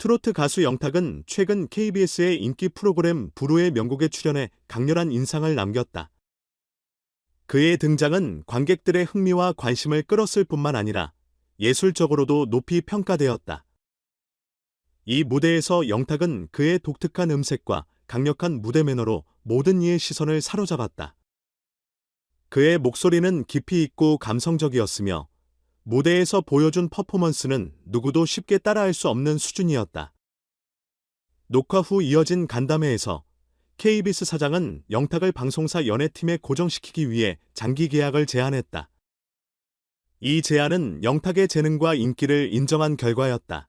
트로트 가수 영탁은 최근 KBS의 인기 프로그램 부르의 명곡에 출연해 강렬한 인상을 남겼다. 그의 등장은 관객들의 흥미와 관심을 끌었을 뿐만 아니라 예술적으로도 높이 평가되었다. 이 무대에서 영탁은 그의 독특한 음색과 강력한 무대 매너로 모든 이의 시선을 사로잡았다. 그의 목소리는 깊이 있고 감성적이었으며 무대에서 보여준 퍼포먼스는 누구도 쉽게 따라할 수 없는 수준이었다. 녹화 후 이어진 간담회에서 KBS 사장은 영탁을 방송사 연예팀에 고정시키기 위해 장기 계약을 제안했다. 이 제안은 영탁의 재능과 인기를 인정한 결과였다.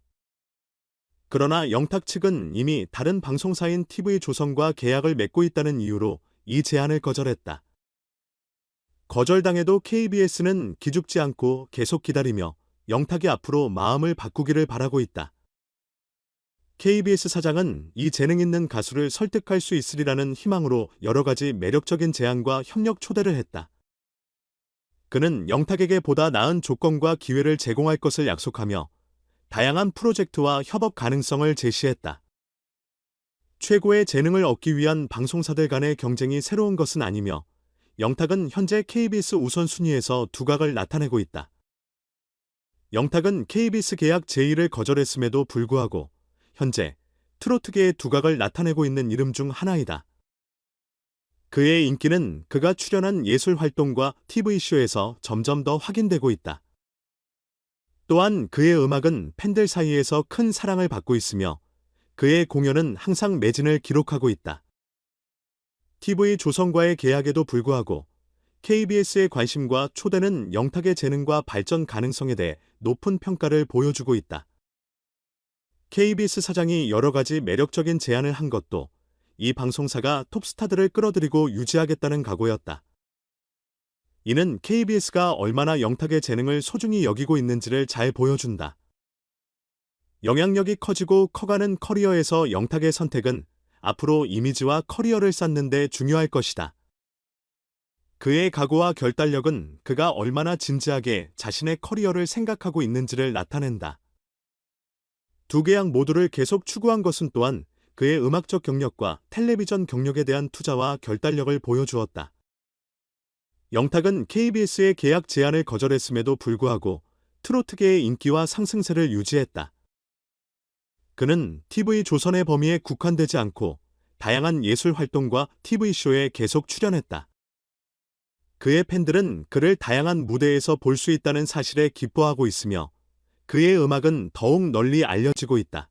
그러나 영탁 측은 이미 다른 방송사인 TV조선과 계약을 맺고 있다는 이유로 이 제안을 거절했다. 거절당해도 KBS는 기죽지 않고 계속 기다리며 영탁이 앞으로 마음을 바꾸기를 바라고 있다. KBS 사장은 이 재능 있는 가수를 설득할 수 있으리라는 희망으로 여러 가지 매력적인 제안과 협력 초대를 했다. 그는 영탁에게 보다 나은 조건과 기회를 제공할 것을 약속하며 다양한 프로젝트와 협업 가능성을 제시했다. 최고의 재능을 얻기 위한 방송사들 간의 경쟁이 새로운 것은 아니며 영탁은 현재 KBS 우선순위에서 두각을 나타내고 있다. 영탁은 KBS 계약 제1을 거절했음에도 불구하고 현재 트로트계의 두각을 나타내고 있는 이름 중 하나이다. 그의 인기는 그가 출연한 예술 활동과 TV쇼에서 점점 더 확인되고 있다. 또한 그의 음악은 팬들 사이에서 큰 사랑을 받고 있으며 그의 공연은 항상 매진을 기록하고 있다. TV 조선과의 계약에도 불구하고 KBS의 관심과 초대는 영탁의 재능과 발전 가능성에 대해 높은 평가를 보여주고 있다. KBS 사장이 여러 가지 매력적인 제안을 한 것도 이 방송사가 톱스타들을 끌어들이고 유지하겠다는 각오였다. 이는 KBS가 얼마나 영탁의 재능을 소중히 여기고 있는지를 잘 보여준다. 영향력이 커지고 커가는 커리어에서 영탁의 선택은 앞으로 이미지와 커리어를 쌓는 데 중요할 것이다. 그의 각오와 결단력은 그가 얼마나 진지하게 자신의 커리어를 생각하고 있는지를 나타낸다. 두 계약 모두를 계속 추구한 것은 또한 그의 음악적 경력과 텔레비전 경력에 대한 투자와 결단력을 보여주었다. 영탁은 KBS의 계약 제안을 거절했음에도 불구하고 트로트계의 인기와 상승세를 유지했다. 그는 TV 조선의 범위에 국한되지 않고 다양한 예술 활동과 TV쇼에 계속 출연했다. 그의 팬들은 그를 다양한 무대에서 볼 수 있다는 사실에 기뻐하고 있으며 그의 음악은 더욱 널리 알려지고 있다.